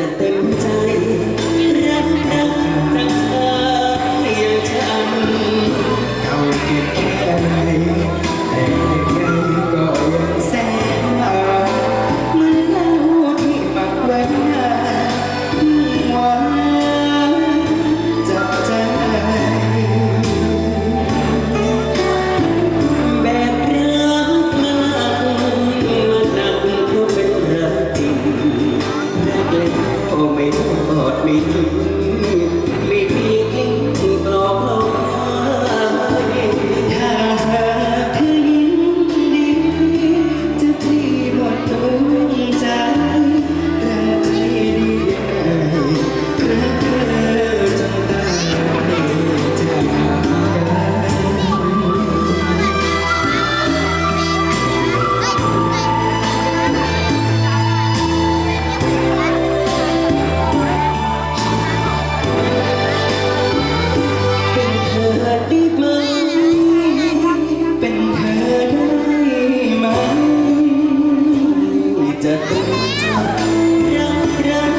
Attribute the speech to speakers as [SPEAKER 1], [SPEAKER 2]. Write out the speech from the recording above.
[SPEAKER 1] จะเต็มใจรักรักย่งฉัน
[SPEAKER 2] เก่าเก็บแค่ไหน
[SPEAKER 1] means จะติดยังร